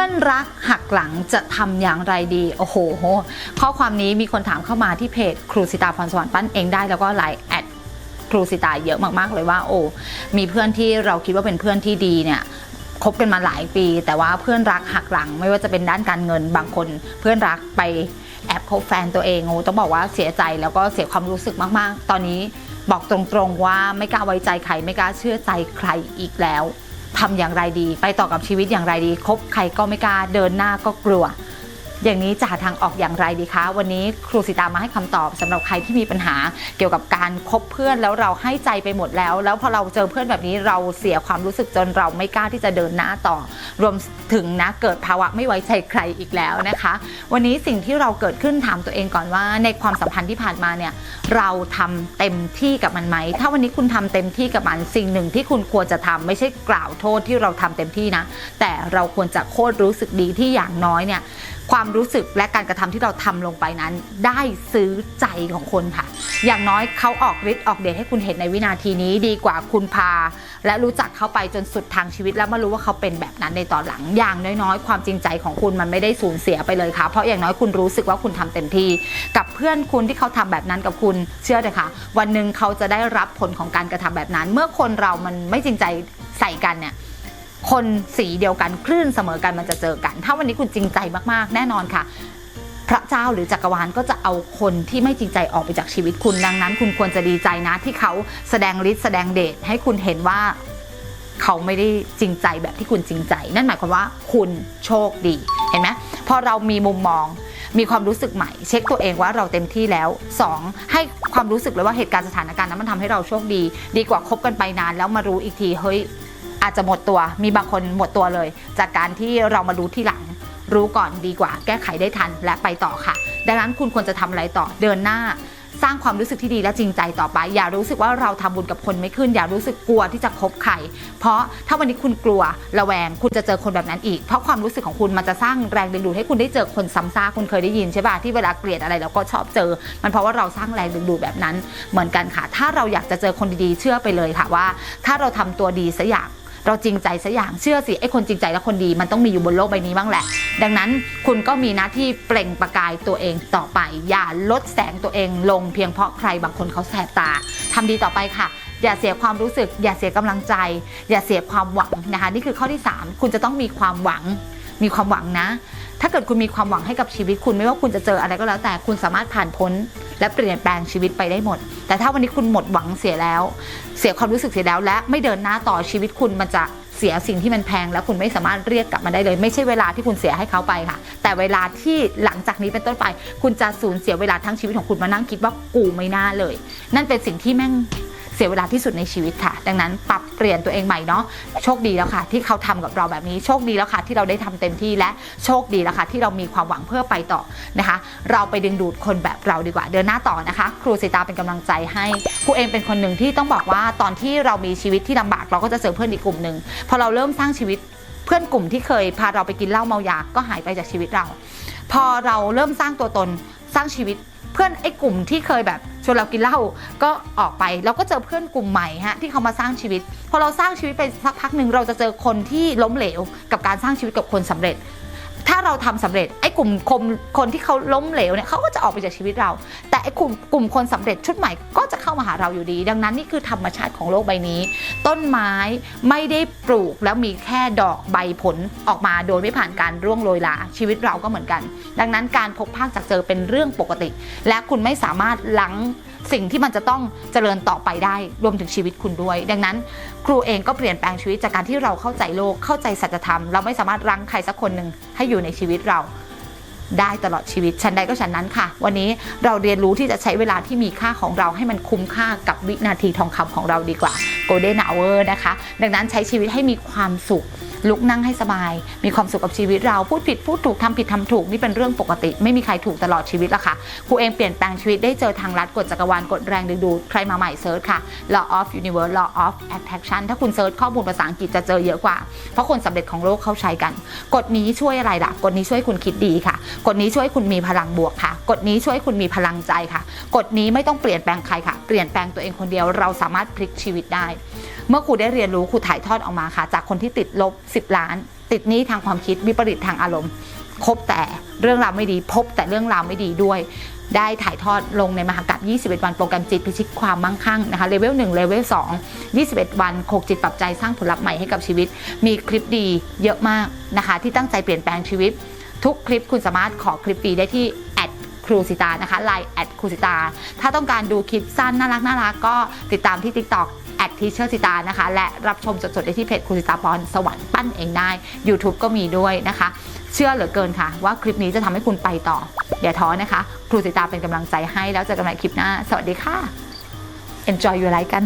พื่อนรักหักหลังจะทำอย่างไรดี โอ้โห ข้อความนี้มีคนถามเข้ามาที่เพจครูสิตาพรสวรรค์ปั้นเองได้แล้วก็ไลน์แอดครูสิตาเยอะมากๆเลยว่าโอ้มีเพื่อนที่เราคิดว่าเป็นเพื่อนที่ดีเนี่ยคบกันมาหลายปี แต่ว่าเพื่อนรักหักหลัง ไม่ว่าจะเป็นด้านการเงินบางคนเพื่อนรักไปแอบคบแฟนตัวเองโอ้ต้องบอกว่าเสียใจแล้วก็เสียความรู้สึกมากๆ ตอนนี้บอกตรงๆว่าไม่กล้าไว้ใจใครไม่กล้าเชื่อใจใครอีกแล้ว ทำอย่างไรดี ไปต่อกับชีวิตอย่างไรดี คบใครก็ไม่กล้าเดินหน้าก็กลัว อย่างนี้จะหาทางออกอย่างไรดีคะ วันนี้ครูสิตามาให้คำตอบสำหรับใครที่มีปัญหา เกี่ยวกับการคบเพื่อนแล้วเราให้ใจไปหมดแล้ว แล้วพอเราเจอเพื่อนแบบนี้เราเสียความรู้สึกจนเราไม่กล้าที่จะเดินหน้าต่อ รวมถึงนะเกิดภาวะไม่ไว้ใจใครอีกแล้วนะคะ วันนี้สิ่งที่เราเกิดขึ้นถามตัวเองก่อนว่า ในความสัมพันธ์ที่ผ่านมาเนี่ยเราทำเต็มที่กับมันไหม ถ้าวันนี้คุณทำเต็มที่กับมันสิ่งหนึ่งที่คุณควรจะทำไม่ใช่กล่าวโทษที่เราทำเต็มที่นะ แต่เราควรจะโคตรรู้สึกดีที่อย่างน้อยเนี่ยความรู้สึกและการกระทำที่เราทำลงไปนั้น ได้ซื้อใจของคนค่ะ อย่างน้อยเขาออกฤทธิ์ออกเดชให้คุณเห็นในวินาทีนี้ดีกว่าคุณพา และรู้จักเขาไปจนสุดทางชีวิต แล้วมารู้ว่าเขาเป็นแบบนั้นในตอนหลังอย่างน้อยๆ ความจริงใจของคุณมันไม่ได้สูญเสียไปเลยค่ะ เพราะอย่างน้อยคุณรู้สึกว่าคุณทำเต็มที่ กับเพื่อนคุณที่เขาทำแบบนั้นกับคุณเชื่อเลยค่ะ วันหนึ่งเขาจะได้รับผลของการกระทำแบบนั้น เมื่อคนเรามันไม่จริงใจใส่กันเนี่ย คนสีเดียวกันคลื่นเสมอกันมันจะเจอกัน ถ้าวันนี้คุณจริงใจมากๆ แน่นอนค่ะ พระเจ้าหรือจักรวาลก็จะเอาคนที่ไม่จริงใจออกไปจากชีวิตคุณดังนั้น คุณควรจะดีใจนะที่เขาแสดงฤทธิ์แสดงเดชให้คุณเห็นว่าเขาไม่ได้จริงใจแบบที่คุณจริงใจ นั่นหมายความว่าคุณโชคดีเห็นไหมพอเรามีมุมมองมีความรู้สึกใหม่ เช็คตัวเองว่าเราเต็มที่แล้ว 2. ให้ความรู้สึกเลยว่าเหตุการณ์สถานการณ์นั้นมันทำให้เราโชคดี ดีกว่าคบกันไปนานแล้วมารู้อีกทีเฮ้ย อาจจะหมดตัว มีบางคนหมดตัวเลย จากการที่เรามารู้ที่หลัง รู้ก่อนดีกว่า แก้ไขได้ทันและไปต่อค่ะ ดังนั้นคุณควรจะทำอะไรต่อเดินหน้าสร้างความรู้สึกที่ดีและจริงใจต่อไป อย่ารู้สึกว่าเราทำบุญกับคนไม่ขึ้น อย่ารู้สึกกลัวที่จะคบใคร เพราะถ้าวันนี้คุณกลัวระแวง คุณจะเจอคนแบบนั้นอีก เพราะความรู้สึกของคุณมันจะสร้างแรงดึงดูดให้คุณได้เจอคนซ้ำซากคุณเคยได้ยินใช่ป่ะที่เวลาเกลียดอะไรเราก็ชอบเจอ มันเพราะว่าเราสร้างแรงดึงดูดแบบนั้น เหมือนกันค่ะ ถ้าเราอยากจะเจอคนดีๆเชื่อไปเลยค่ะว่า ถ้าเราทำตัวดีสักอย่าง เราจริงใจสักอย่างเชื่อสิไอ้คนจริงใจและคนดีมันต้องมีอยู่บนโลกใบนี้บ้างแหละ ดังนั้นคุณก็มีหน้าที่เปล่งประกายตัวเองต่อไป อย่าลดแสงตัวเองลงเพียงเพราะใครบางคนเขาแสบตาทำดีต่อไปค่ะ อย่าเสียความรู้สึก อย่าเสียกำลังใจ อย่าเสียความหวังนะคะนี่คือข้อที่ 3 คุณจะต้องมีความหวังมีความหวังนะ ถ้าเกิดคุณมีความหวังให้กับชีวิตคุณไม่ว่าคุณจะเจออะไรก็แล้วแต่คุณสามารถผ่านพ้น และเปลี่ยนแปลงชีวิตไปได้หมด แต่ถ้าวันนี้คุณหมดหวังเสียแล้ว เสียความรู้สึกเสียแล้ว และไม่เดินหน้าต่อชีวิตคุณมันจะเสียสิ่งที่มันแพงแล้วคุณไม่สามารถเรียกกลับมาได้เลย ไม่ใช่เวลาที่คุณเสียให้เขาไปค่ะ แต่เวลาที่หลังจากนี้เป็นต้นไป คุณจะสูญเสียเวลาทั้งชีวิตของคุณมานั่งคิดว่ากูไม่น่าเลย นั่นเป็นสิ่งที่แม่ง สียเวลาที่สุดในชีวิตค่ะ ดังนั้นปรับเปลี่ยนตัวเองใหม่เนาะโชคดีแล้วค่ะ ที่เขาทำกับเราแบบนี้โชคดีแล้วค่ะ ที่เราได้ทำเต็มที่และโชคดีแล้วค่ะ ที่เรามีความหวังเพื่อไปต่อนะคะ เราไปดึงดูดคนแบบเราดีกว่า เดินหน้าต่อนะคะ ครูสิตาเป็นกำลังใจให้ครูเองเป็นคนหนึ่งที่ต้องบอกว่าตอนที่เรามีชีวิตที่ลำบากเราก็จะเจอเพื่อนอีกกลุ่มหนึ่งพอเราเริ่มสร้างชีวิตเพื่อนกลุ่มที่เคยพาเราไปกินเหล้าเมายาก็หายไปจากชีวิตเรา พอเราเริ่มสร้างตัวตนสร้างชีวิต เพื่อนไอ้กลุ่มที่เคยแบบชวนเรากินเหล้าก็ออกไปเราก็เจอเพื่อนกลุ่มใหม่ฮะที่เขามาสร้างชีวิตพอเราสร้างชีวิตไปสักพักหนึ่งเราจะเจอคนที่ล้มเหลว กับการสร้างชีวิตกับคนสำเร็จ ถ้าเราทำสำเร็จไอ้กลุ่มคนคนที่เขาล้มเหลวเนี่ยเขาก็จะออกไปจากชีวิตเรา ไอ้กลุ่มกลุ่มคนสำเร็จชุดใหม่ก็จะเข้ามาหาเราอยู่ดี ดังนั้นนี่คือธรรมชาติของโลกใบนี้ ต้นไม้ไม่ได้ปลูกแล้วมีแค่ดอกใบผลออกมาโดยไม่ผ่านการร่วงโรยลาชีวิตเราก็เหมือนกัน ดังนั้นการพบภาคจากเจอเป็นเรื่องปกติ และคุณไม่สามารถลังสิ่งที่มันจะต้องเจริญต่อไปได้รวมถึงชีวิตคุณด้วย ดังนั้น ครูเองก็เปลี่ยนแปลงชีวิตจากการที่เราเข้าใจโลกเข้าใจสัจธรรม เราไม่สามารถรั้งใครสักคนหนึ่งให้อยู่ในชีวิตเรา ได้ตลอดชีวิตชั้นใดก็ชั้นนั้นค่ะ วันนี้เราเรียนรู้ที่จะใช้เวลาที่มีค่าของเราให้มันคุ้มค่ากับวินาทีทองคำของเราดีกว่า Golden Hour นะคะ ดังนั้นใช้ชีวิตให้มีความสุขลุกนั่งให้สบาย มีความสุขกับชีวิตเราพูดผิดพูดถูกทำผิดทำถูกนี่เป็นเรื่องปกติ ไม่มีใครถูกตลอดชีวิตละค่ะครูเองเปลี่ยนแปลงชีวิตได้เจอทางลัดกฎจักรวาลกฎแรงดึงดูดใครมาใหม่เซิร์ชค่ะ law of universe law of attraction ถ้าคุณเซิร์ชข้อมูลภาษาอังกฤษจะเจอเยอะกว่า เพราะคนสำเร็จของโลกเขาใช้กัน กฎนี้ช่วยอะไรล่ะ กฎนี้ช่วยคุณคิดดีค่ะกฎนี้ช่วยคุณมีพลังบวกค่ะ กฎนี้ช่วยคุณมีพลังใจค่ะ กฎนี้ไม่ต้องเปลี่ยนแปลงใครค่ะ เปลี่ยนแปลงตัวเองคนเดียวเราสามารถพลิกชีวิตได้ เมื่อครูได้เรียนรู้ครูถ่ายทอดออกมาค่ะ จากคนที่ติดลบ 10 ล้าน ติดนี้ทางความคิดวิปริตทางอารมณ์คบแต่เรื่องราวไม่ดี พบแต่เรื่องราวไม่ดีด้วยได้ถ่ายทอดลงในมหากาบ21 วันโปรแกรมจิตพิชิตความมั่งคั่งนะคะเลเวล1เลเวล2 21 วันโคกจิตปรับใจสร้างผลลัพธ์ใหม่ให้กับชีวิต มีคลิปดีเยอะมากนะคะ ที่ตั้งใจเปลี่ยนแปลงชีวิต ทุกคลิปคุณสามารถขอคลิปฟรีได้ที่แอดครูสิตานะคะไลน์แอดครูสิตา ถ้าต้องการดูคลิปสั้นน่ารักน่ารักก็ติดตามที่ TikTok แอดทีเชอร์สิตานะคะ และรับชมสดๆได้ที่เพจครูสิตาพรสวรรค์ปั้นเองได้ YouTube ก็มีด้วยนะคะ เชื่อเหลือเกินค่ะ ว่าคลิปนี้จะทำให้คุณไปต่อ อย่าท้อนะคะ ครูสิตาเป็นกำลังใจให้แล้วเจอกันใหม่คลิปหน้า สวัสดีค่ะ enjoy your life กัน